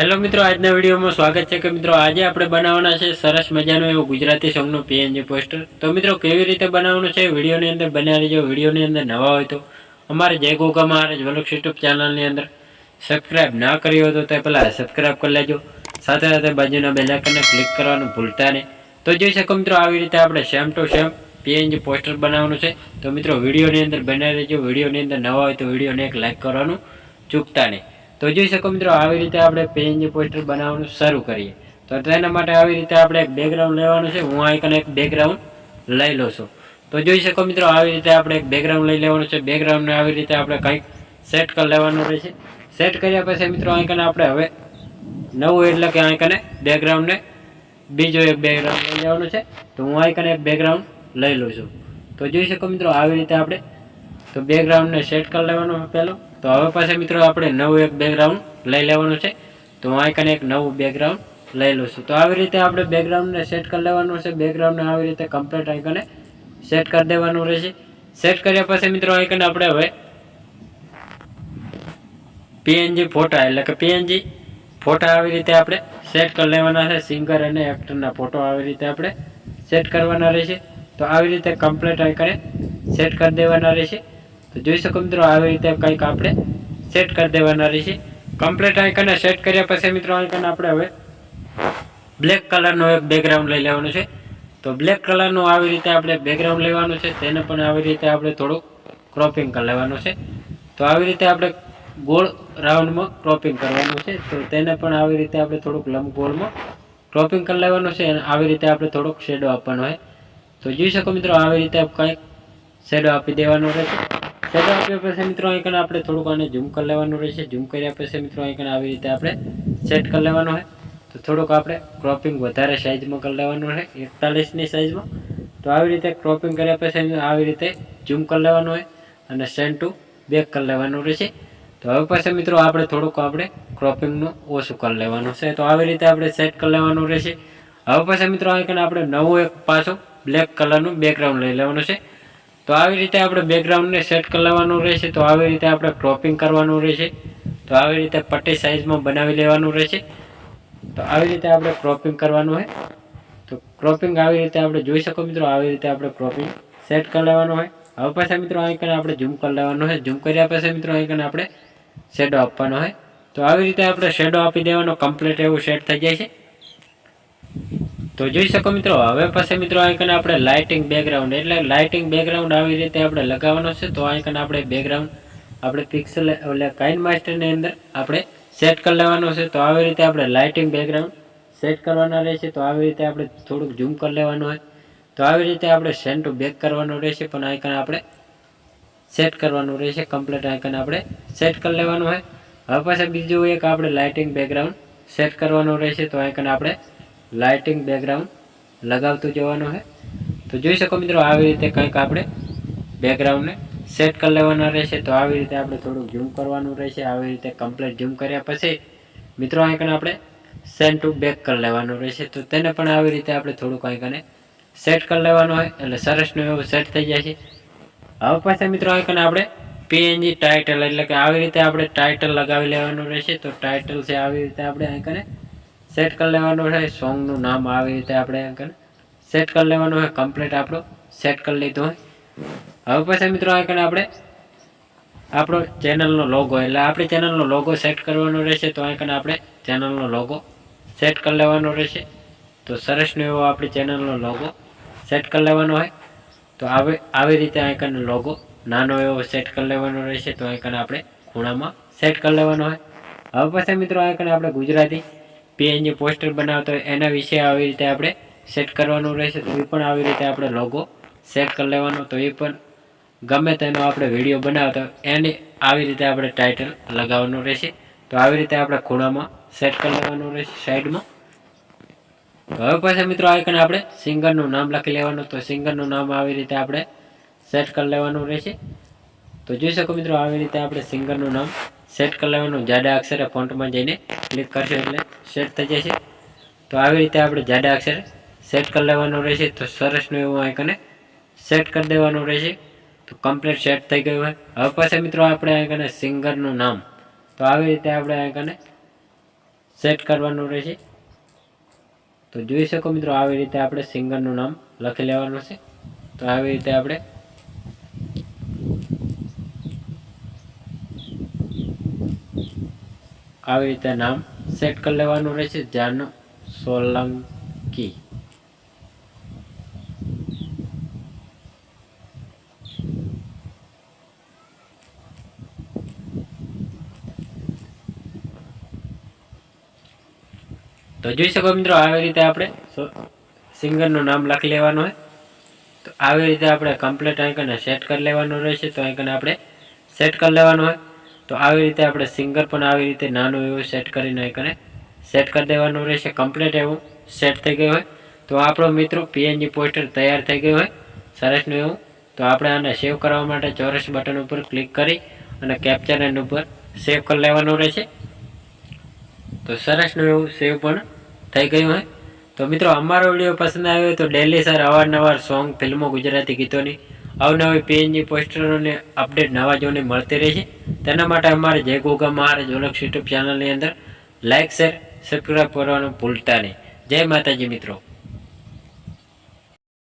Hello મિત્રો, આજના વિડીયોમાં સ્વાગત છે કે મિત્રો, આજે આપણે બનાવવાના છે સરસ મજાનું એવું ગુજરાતી સોંગનું પીએનજી પોસ્ટર તો મિત્રો, કેવી રીતે બનાવવાનું છે? વિડીયોની અંદર બનાવી લેજો વિડીયોની અંદર નવા હોય તો અમારે જય ગોગા મહારાજ વલુક યુટ્યુબ ચેનલની અંદર સબસ્ક્રાઇબ ના કરી હોય તો તે પહેલાં સબસ્ક્રાઈબ કરી લેજો. સાથે સાથે બાજુના બેલાઇકનને ક્લિક કરવાનું ભૂલતા નહીં. તો જોઈ શકો મિત્રો, આવી રીતે આપણે same to same PNG poster બનાવવાનું છે. તો મિત્રો, વિડીયોની અંદર બનાવી લેજો વિડીયોની અંદર નવા હોય તો વિડીયોને એક લાઇક કરવાનું ચૂકતા નહીં. તો જોઈ શકો મિત્રો, આવી રીતે આપણે પેનજી પોસ્ટર બનાવવાનું શરૂ કરીએ. તો તેના માટે આવી રીતે આપણે એક બેકગ્રાઉન્ડ લેવાનું છે. હું આઈકન એક બેકગ્રાઉન્ડ લઈ લઉં છું. તો જોઈ શકો મિત્રો, આવી રીતે આપણે એક બેકગ્રાઉન્ડ લઈ લેવાનું છે. બેકગ્રાઉન્ડને આવી રીતે આપણે કંઈક સેટ કરી લેવાનું રહેશે. સેટ કર્યા પછી મિત્રો અહીં આપણે હવે નવું એટલે કે આઈકને કને બેકગ્રાઉન્ડને બીજો એક બેકગ્રાઉન્ડ લઈ લેવાનું છે. તો હું અહીં કને એક બેકગ્રાઉન્ડ લઈ લઉં છું. તો જોઈ શકો મિત્રો, આવી રીતે આપણે તો બેકગ્રાઉન્ડને સેટ કરી લેવાનું પહેલો. તો હવે પાછા મિત્રો આપણે નવું એક બેકગ્રાઉન્ડ લઈ લેવાનું છે. તો હું આ કને એક નવું બેકગ્રાઉન્ડ લઈ લઉં છું. તો આવી રીતે આપણે બેકગ્રાઉન્ડને સેટ કરી લેવાનું છે. બેકગ્રાઉન્ડને આવી રીતે કમ્પ્લીટ આઈકને સેટ કરી દેવાનું રહેશે. સેટ કર્યા પછી મિત્રો અહીં કને આપણે હવે પીએનજી ફોટા એટલે કે પીએનજી ફોટા આવી રીતે આપણે સેટ કરી લેવાના છે. સિંગર અને એક્ટરના ફોટો આવી રીતે આપણે સેટ કરવાના રહેશે. તો આવી રીતે કમ્પ્લીટ આઈકને સેટ કરી દેવાના રહેશે. તો જોઈ શકો મિત્રો, આવી રીતે કંઈક આપણે સેટ કરી દેવાના રહેશે. કમ્પ્લીટ આઇકનને સેટ કર્યા પછી મિત્રો આઈકન આપણે હવે બ્લેક કલરનો એક બેકગ્રાઉન્ડ લઈ લેવાનું છે. તો બ્લેક કલરનું આવી રીતે આપણે બેકગ્રાઉન્ડ લેવાનું છે, તેને પણ આવી રીતે આપણે થોડુંક ક્રોપિંગ કરી લેવાનું છે. તો આવી રીતે આપણે ગોળ રાઉન્ડમાં ક્રોપિંગ કરવાનું છે. તો તેને પણ આવી રીતે આપણે થોડુંક લંબગોળમાં ક્રોપિંગ કરી લેવાનું છે અને આવી રીતે આપણે થોડોક શેડો આપવાનો હોય તો જોઈ શકો મિત્રો, આવી રીતે કંઈક શેડો આપી દેવાનો રહેશે. આપ્યા પછી મિત્રો અહીં આપણે થોડુંક આને ઝૂમ કરી લેવાનું રહેશે. ઝૂમ કર્યા પછી મિત્રો અહીં આવી રીતે આપણે સેટ કરી લેવાનું હોય તો થોડુંક આપણે ક્રોપિંગ વધારે સાઇઝમાં કરી લેવાનું હોય એકતાલીસની સાઇઝમાં તો આવી રીતે ક્રોપિંગ કર્યા પછી આવી રીતે ઝૂમ કરી લેવાનું હોય અને સેન્ટ ટુ બેક કરી લેવાનું રહેશે. તો હવે પછી મિત્રો આપણે થોડુંક આપણે ક્રોપિંગનું ઓછું કરી લેવાનું છે. તો આવી રીતે આપણે સેટ કરી લેવાનું રહેશે. હવે પછી મિત્રો અહીં આપણે નવું એક પાછું બ્લેક કલરનું બેકગ્રાઉન્ડ લઈ લેવાનું છે. તો આવી રીતે આપણે બેકગ્રાઉન્ડને સેટ કરાવવાનું રહેશે, તો આવી રીતે આપણે ક્રોપિંગ કરવાનું રહેશે, તો આવી રીતે પટ્ટી સાઇઝમાં બનાવી લેવાનું રહેશે. તો આવી રીતે આપણે ક્રોપિંગ કરવાનું હોય. તો ક્રોપિંગ આવી રીતે આપણે જોઈ શકો મિત્રો, આવી રીતે આપણે ક્રોપિંગ સેટ કરી લેવાનું હોય. હવે પાછા મિત્રો અહીં કને આપણે ઝૂમ કરી લેવાનું હોય. ઝૂમ કર્યા પછી મિત્રો અહીં કને આપણે શેડો આપવાનો હોય. તો આવી રીતે આપણે શેડો આપી દેવાનો કમ્પ્લીટ એવું સેટ થઈ જાય છે. તો જોઈ શકો મિત્રો, હવે પાસે મિત્રો આઈકન કને આપણે લાઇટિંગ બેકગ્રાઉન્ડ એટલે લાઇટિંગ બેકગ્રાઉન્ડ આવી રીતે આપણે લગાવવાનો છે, તો આઈકન આપણે બેકગ્રાઉન્ડ આપણે પિક્સલ એટલે કાઇન માસ્ટરની અંદર આપણે સેટ કરી લેવાનો છે, તો આવી રીતે આપણે લાઇટિંગ બેકગ્રાઉન્ડ સેટ કરવાના રહેશે, તો આવી રીતે આપણે થોડુંક ઝૂમ કરી લેવાનું હોય. તો આવી રીતે આપણે સેન્ટ બેક કરવાનું રહેશે, પણ આઈકન આપણે સેટ કરવાનું રહેશે કમ્પ્લીટ આઈકન આપણે સેટ કરી લેવાનું હોય. હવે પાસે બીજું એક આપણે લાઇટિંગ બેકગ્રાઉન્ડ સેટ કરવાનું રહેશે, તો આઈકન આપણે લાઇટિંગ બેકગ્રાઉન્ડ લગાવતું જવાનું હોય તો જોઈ શકો મિત્રો આવી રીતે કંઈક આપણે બેકગ્રાઉન્ડને સેટ કરી લેવાના રહેશે. તો આવી રીતે આપણે થોડુંક ઝૂમ કરવાનું રહેશે. આવી રીતે કમ્પ્લીટ ઝૂમ કર્યા પછી મિત્રો આઈકન આપણે સેન્ટ ટુ બેક કરી લેવાનું રહેશે. તો તેને પણ આવી રીતે આપણે થોડુંક આઈકને સેટ કરી લેવાનું હોય એટલે સરસનું એવું સેટ થઈ જાય છે. હવે પાછા મિત્રો આઈકન આપણે પીએનજી ટાઇટલ એટલે કે આવી રીતે આપણે ટાઇટલ લગાવી લેવાનું રહેશે. તો ટાઇટલ છે આવી રીતે આપણે આઈકને સેટ કરી લેવાનું છે સોંગનું નામ આવી રીતે આપણે આઈકને સેટ કરી લેવાનું હોય કમ્પ્લીટ આપણું. સેટ કરી લીધું હોય. હવે પછી મિત્રો આઈકન આપણે આપણો ચેનલનો લોગો એટલે આપણે ચેનલનો લોગો સેટ કરવાનો રહેશે, તો આઈકન આપણે ચેનલનો લોગો સેટ કરી લેવાનો રહેશે. તો સરસનો એવો આપણી ચેનલનો લોગો સેટ કરી લેવાનો હોય. તો આવી આવી રીતે આઈકન લોગો નાનો એવો સેટ કરી લેવાનો રહેશે, તો આઈકન આપણે ખૂણામાં સેટ કરી લેવાનો હોય. હવે પછી મિત્રો આઈકન આપણે ગુજરાતી પીએનજી પોસ્ટર બનાવતો હોય એના વિશે આવી રીતે આપણે સેટ કરવાનું રહેશે. એ પણ આવી રીતે આપણે લોગો સેટ કરી લેવાનો. તો એ પણ ગમે તેનો આપણે વીડિયો બનાવતો એની આવી રીતે આપણે ટાઇટલ લગાવવાનું રહેશે. તો આવી રીતે આપણે ખૂણામાં સેટ કરી લેવાનું રહેશે સાઈડમાં હવે પાછા મિત્રો આઈકન આપણે સિંગરનું નામ લખી લેવાનું. તો સિંગરનું નામ આવી રીતે આપણે સેટ કરી લેવાનું રહેશે. તો જોઈ શકો મિત્રો, આવી રીતે આપણે સિંગરનું નામ સેટ કરી લેવાનું. જાડા અક્ષરે ફોન્ટમાં જઈને ક્લિક કરશો એટલે સેટ થઈ જશે. તો આવી રીતે આપણે જાડા અક્ષર સેટ કરી લેવાનું રહેશે. તો સરસનું એવું આઈકને સેટ કરી દેવાનું રહેશે. તો કમ્પ્લીટ સેટ થઈ ગયું હોય. હવે પછી મિત્રો આપણે આઈકને સિંગરનું નામ. તો આવી રીતે આપણે આઈકને સેટ કરવાનું રહેશે. તો જોઈ શકો મિત્રો, આવી રીતે આપણે સિંગરનું નામ લખી લેવાનું છે. તો આવી રીતે આપણે આવી રીતે નામ સેટ કરી લેવાનું રહેશે. જાનુ સોલંકી. તો જોઈ શકો મિત્રો, આવી રીતે આપણે સિંગરનું નામ લખી લેવાનું હોય. તો આવી રીતે આપણે કમ્પ્લીટ આઇકનને સેટ કરી લેવાનું રહેશે. તો આઇકન આપણે સેટ કરી લેવાનું હોય. તો આવી રીતે આપણે સિંગર પણ આવી રીતે નાનું એવું સેટ કરીને આઇકને સેટ કરી દેવાનું રહેશે કમ્પ્લીટ એવું સેટ થઈ ગયું હોય. તો આપણો મિત્રો પીએનજી પોસ્ટર તૈયાર થઈ ગયું હોય. સરસનું એવું. તો આપણે આને સેવ કરવા માટે ચોરસ બટન ઉપર ક્લિક કરી અને કેપ્ચર એન્ડ ઉપર સેવ કરી લેવાનું રહેશે. તો સરસનું એવું સેવ પણ થઈ ગયું હોય. તો મિત્રો, અમારો વીડિયો પસંદ આવ્યો તો ડેલી સર અવારનવાર સોંગ ફિલ્મો ગુજરાતી ગીતોની અવનવી પીએનજી પોસ્ટરોને અપડેટ નવા જોને મળતી રહેશે તેના માટે અમારે જય ગોગા મહારાજ ઓલક્ષ યુટ્યુબ ચેનલની અંદર લાઇક શેર, સબસ્ક્રાઈબ કરવાનું ભૂલતા નહીં. જય માતાજી મિત્રો.